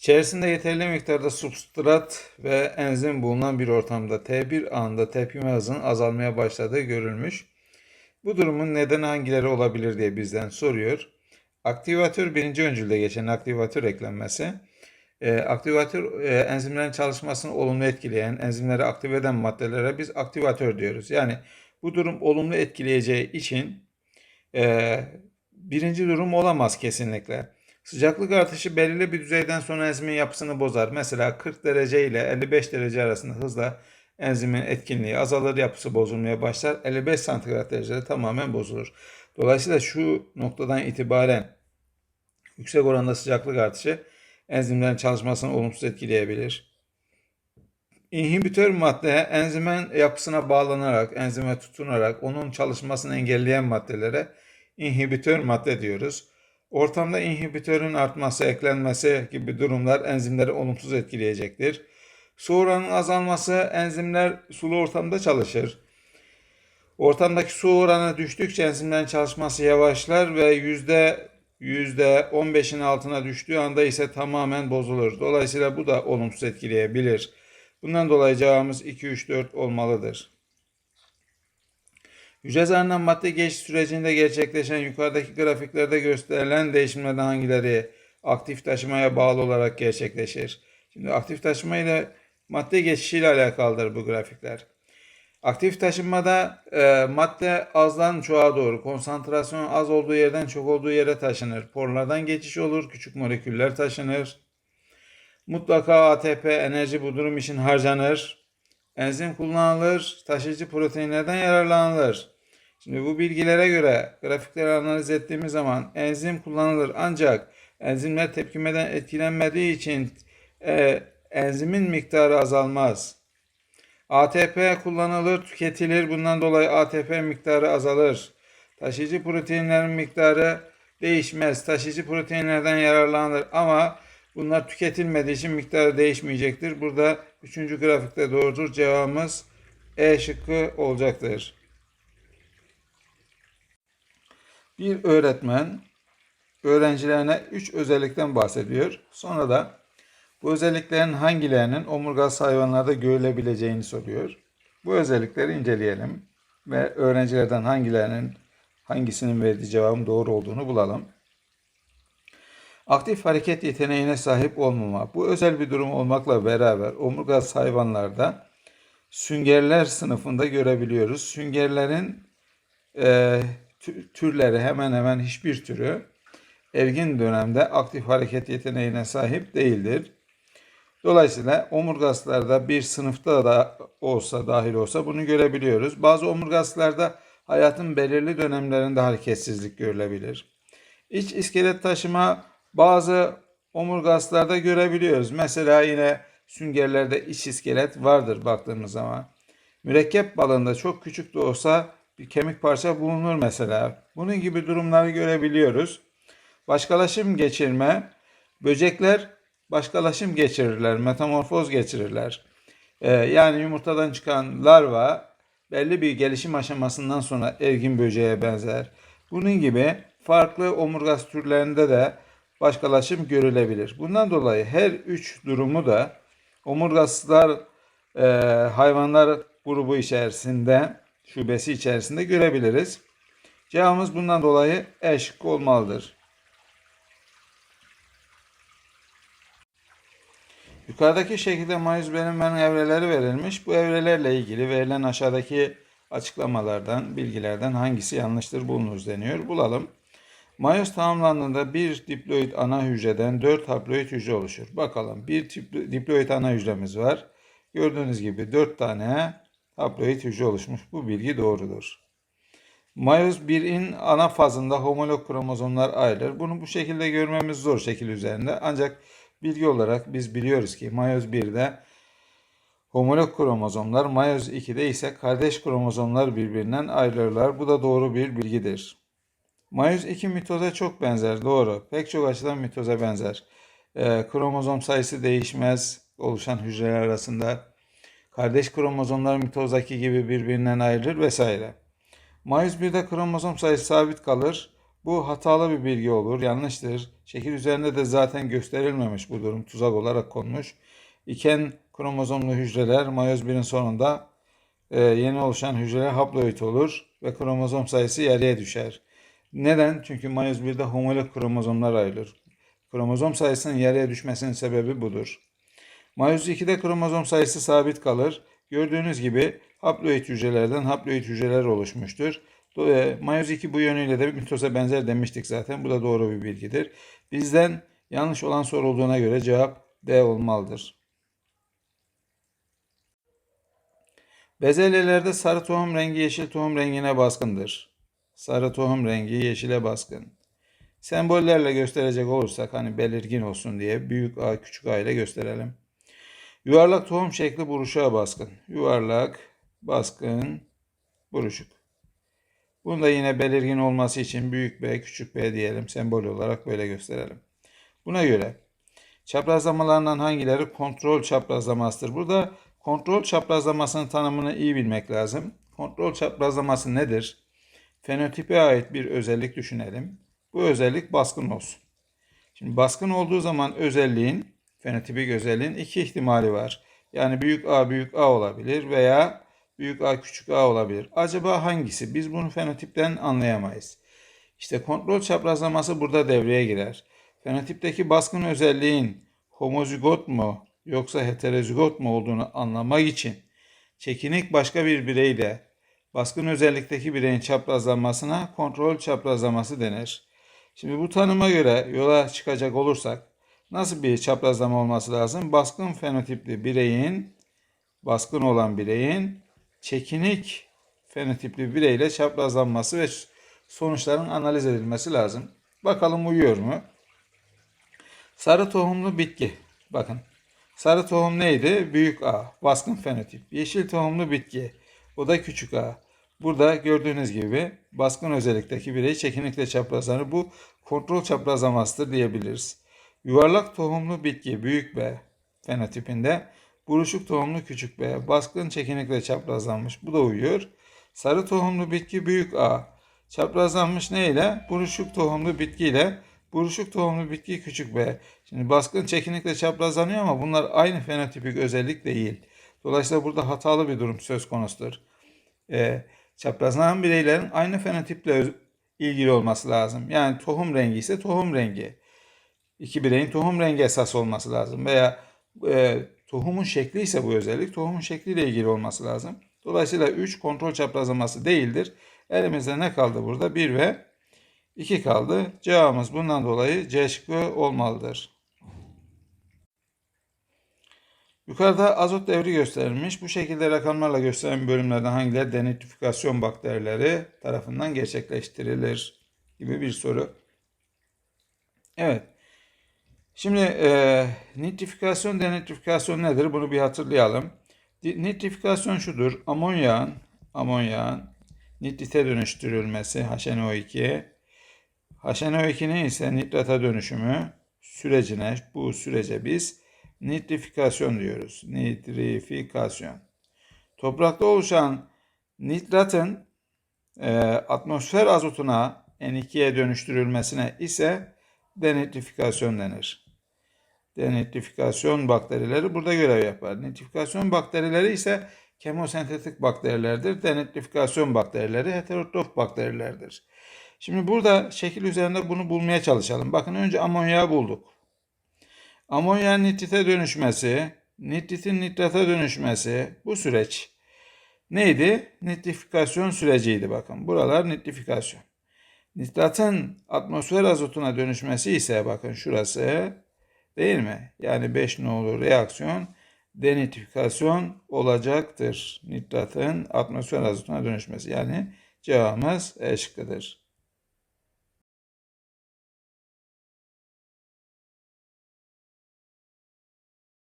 İçerisinde yeterli miktarda substrat ve enzim bulunan bir ortamda T1 anında tepkime hızının azalmaya başladığı görülmüş. Bu durumun nedeni hangileri olabilir diye bizden soruyor. Aktivatör birinci öncülde geçen aktivatör eklenmesi. E, aktivatör e, enzimlerin çalışmasını olumlu etkileyen, enzimleri aktive eden maddelere biz aktivatör diyoruz. Yani bu durum olumlu etkileyeceği için e, birinci durum olamaz kesinlikle. Sıcaklık artışı belirli bir düzeyden sonra enzimin yapısını bozar. Mesela 40 derece ile 55 derece arasında hızla enzimin etkinliği azalır, yapısı bozulmaya başlar. 55 santigrat derecede tamamen bozulur. Dolayısıyla şu noktadan itibaren yüksek oranda sıcaklık artışı enzimlerin çalışmasını olumsuz etkileyebilir. İnhibitör madde enzimin yapısına bağlanarak, enzime tutunarak onun çalışmasını engelleyen maddelere inhibitör madde diyoruz. Ortamda inhibitörün artması, eklenmesi gibi durumlar enzimleri olumsuz etkileyecektir. Su oranının azalması enzimler sulu ortamda çalışır. Ortamdaki su oranı düştükçe enzimlerin çalışması yavaşlar ve yüzde 15'in altına düştüğü anda ise tamamen bozulur. Dolayısıyla bu da olumsuz etkileyebilir. Bundan dolayı cevabımız 2, 3, 4 olmalıdır. Hücre zarından madde geçiş sürecinde gerçekleşen yukarıdaki grafiklerde gösterilen değişimlerden hangileri aktif taşımaya bağlı olarak gerçekleşir? Şimdi aktif taşıma ile madde geçişi ile alakalıdır bu grafikler. Aktif taşınmada e, madde azdan çoğa doğru, konsantrasyon az olduğu yerden çok olduğu yere taşınır. Porlardan geçiş olur, küçük moleküller taşınır. Mutlaka ATP enerji bu durum için harcanır. Enzim kullanılır, taşıyıcı proteinlerden yararlanılır. Şimdi bu bilgilere göre grafikleri analiz ettiğimiz zaman enzim kullanılır ancak enzimler tepkimeden etkilenmediği için e, enzimin miktarı azalmaz. ATP kullanılır, tüketilir. Bundan dolayı ATP miktarı azalır. Taşıyıcı proteinlerin miktarı değişmez. Taşıyıcı proteinlerden yararlanılır ama bunlar tüketilmediği için miktarı değişmeyecektir. Burada üçüncü grafikte doğrudur. Cevabımız E şıkkı olacaktır. Bir öğretmen öğrencilerine üç özellikten bahsediyor. Sonra da bu özelliklerin hangilerinin omurgasız hayvanlarda görülebileceğini soruyor. Bu özellikleri inceleyelim ve öğrencilerden hangilerinin hangisinin verdiği cevabın doğru olduğunu bulalım. Aktif hareket yeteneğine sahip olmama. Bu özel bir durum olmakla beraber omurgasız hayvanlarda süngerler sınıfında görebiliyoruz. Süngerlerin e, türleri hemen hemen hiçbir türü ergin dönemde aktif hareket yeteneğine sahip değildir. Dolayısıyla omurgaslarda bir sınıfta da olsa dahil olsa bunu görebiliyoruz. Bazı omurgaslarda hayatın belirli dönemlerinde hareketsizlik görülebilir. İç iskelet taşıma bazı omurgaslarda görebiliyoruz. Mesela yine süngerlerde iç iskelet vardır baktığımız zaman. Mürekkep balığında çok küçük de olsa bir kemik parça bulunur mesela. Bunun gibi durumları görebiliyoruz. Başkalaşım geçirme, böcekler başkalaşım geçirirler, metamorfoz geçirirler. Ee, yani yumurtadan çıkan larva belli bir gelişim aşamasından sonra ergin böceğe benzer. Bunun gibi farklı omurgas türlerinde de başkalaşım görülebilir. Bundan dolayı her üç durumu da omurgaslar e, hayvanlar grubu içerisinde, şubesi içerisinde görebiliriz. Cevabımız bundan dolayı E olmalıdır. Yukarıdaki şekilde mayüz bölünmenin evreleri verilmiş. Bu evrelerle ilgili verilen aşağıdaki açıklamalardan, bilgilerden hangisi yanlıştır bulunuz deniyor. Bulalım. Mayoz tamamlandığında bir diploid ana hücreden 4 haploid hücre oluşur. Bakalım bir diploid ana hücremiz var. Gördüğünüz gibi 4 tane haploid hücre oluşmuş. Bu bilgi doğrudur. Mayoz 1'in ana fazında homolog kromozomlar ayrılır. Bunu bu şekilde görmemiz zor şekil üzerinde. Ancak Bilgi olarak biz biliyoruz ki mayoz 1'de homolog kromozomlar, mayoz 2'de ise kardeş kromozomlar birbirinden ayrılırlar. Bu da doğru bir bilgidir. Mayoz 2 mitoza çok benzer, doğru. Pek çok açıdan mitoza benzer. E, kromozom sayısı değişmez oluşan hücreler arasında. Kardeş kromozomlar mitozdaki gibi birbirinden ayrılır vesaire. Mayoz 1'de kromozom sayısı sabit kalır. Bu hatalı bir bilgi olur, yanlıştır. Şekil üzerinde de zaten gösterilmemiş bu durum, tuzak olarak konmuş. İken kromozomlu hücreler mayoz 1'in sonunda e, yeni oluşan hücreler haploid olur ve kromozom sayısı yarıya düşer. Neden? Çünkü mayoz 1'de homolog kromozomlar ayrılır. Kromozom sayısının yarıya düşmesinin sebebi budur. Mayoz 2'de kromozom sayısı sabit kalır. Gördüğünüz gibi haploid hücrelerden haploid hücreler oluşmuştur. E, Mayoz 2 bu yönüyle de mitoza benzer demiştik zaten. Bu da doğru bir bilgidir. Bizden yanlış olan sorulduğuna göre cevap D olmalıdır. Bezelyelerde sarı tohum rengi yeşil tohum rengine baskındır. Sarı tohum rengi yeşile baskın. Sembollerle gösterecek olursak hani belirgin olsun diye büyük A küçük A ile gösterelim. Yuvarlak tohum şekli buruşuğa baskın. Yuvarlak, baskın, buruşuk. Bunu da yine belirgin olması için büyük B, küçük B diyelim. Sembol olarak böyle gösterelim. Buna göre çaprazlamalarından hangileri kontrol çaprazlamasıdır? Burada kontrol çaprazlamasının tanımını iyi bilmek lazım. Kontrol çaprazlaması nedir? Fenotipe ait bir özellik düşünelim. Bu özellik baskın olsun. Şimdi baskın olduğu zaman özelliğin, fenotipik özelliğin iki ihtimali var. Yani büyük A büyük A olabilir veya büyük A küçük A olabilir. Acaba hangisi? Biz bunu fenotipten anlayamayız. İşte kontrol çaprazlaması burada devreye girer. Fenotipteki baskın özelliğin homozigot mu yoksa heterozigot mu olduğunu anlamak için çekinik başka bir bireyle baskın özellikteki bireyin çaprazlanmasına kontrol çaprazlaması denir. Şimdi bu tanıma göre yola çıkacak olursak nasıl bir çaprazlama olması lazım? Baskın fenotipli bireyin, baskın olan bireyin çekinik fenotipli bireyle çaprazlanması ve sonuçların analiz edilmesi lazım. Bakalım uyuyor mu? Sarı tohumlu bitki. Bakın. Sarı tohum neydi? Büyük A. Baskın fenotip. Yeşil tohumlu bitki. O da küçük A. Burada gördüğünüz gibi baskın özellikteki birey çekinikle çaprazlanır. Bu kontrol çaprazlamasıdır diyebiliriz. Yuvarlak tohumlu bitki büyük B fenotipinde. Buruşuk tohumlu küçük B. Baskın çekinikle çaprazlanmış. Bu da uyuyor. Sarı tohumlu bitki büyük A. Çaprazlanmış ne ile? Buruşuk tohumlu bitki ile. Buruşuk tohumlu bitki küçük B. Şimdi baskın çekinikle çaprazlanıyor ama bunlar aynı fenotipik özellik değil. Dolayısıyla burada hatalı bir durum söz konusudur. Ee, çaprazlanan bireylerin aynı fenotiple ilgili olması lazım. Yani tohum rengi ise tohum rengi. İki bireyin tohum rengi esas olması lazım. Veya e, tohumun şekli ise bu özellik tohumun şekliyle ilgili olması lazım. Dolayısıyla 3 kontrol çaprazlaması değildir. Elimizde ne kaldı burada? 1 ve 2 kaldı. Cevabımız bundan dolayı C şıkkı olmalıdır. Yukarıda azot devri gösterilmiş. Bu şekilde rakamlarla gösteren bölümlerden hangileri denitrifikasyon bakterileri tarafından gerçekleştirilir gibi bir soru. Evet. Şimdi e, nitrifikasyon, denitrifikasyon nedir? Bunu bir hatırlayalım. Nitrifikasyon şudur. Amonyağın, amonyağın nitrite dönüştürülmesi HNO2, HNO2'nin ise nitrata dönüşümü sürecine, bu sürece biz nitrifikasyon diyoruz. Nitrifikasyon. Toprakta oluşan nitratın e, atmosfer azotuna N2'ye dönüştürülmesine ise denitrifikasyon denir. Denitrifikasyon bakterileri burada görev yapar. Nitrifikasyon bakterileri ise kemosentetik bakterilerdir. Denitrifikasyon bakterileri heterotrof bakterilerdir. Şimdi burada şekil üzerinde bunu bulmaya çalışalım. Bakın önce amonyağı bulduk. Amonyağın nitrite dönüşmesi, nitritin nitrata dönüşmesi bu süreç neydi? Nitrifikasyon süreciydi bakın. Buralar nitrifikasyon. Nitratın atmosfer azotuna dönüşmesi ise bakın şurası değil mi? Yani 5 nolu reaksiyon denitrifikasyon olacaktır. Nitratın atmosfer azotuna dönüşmesi. Yani cevabımız E şıkkıdır.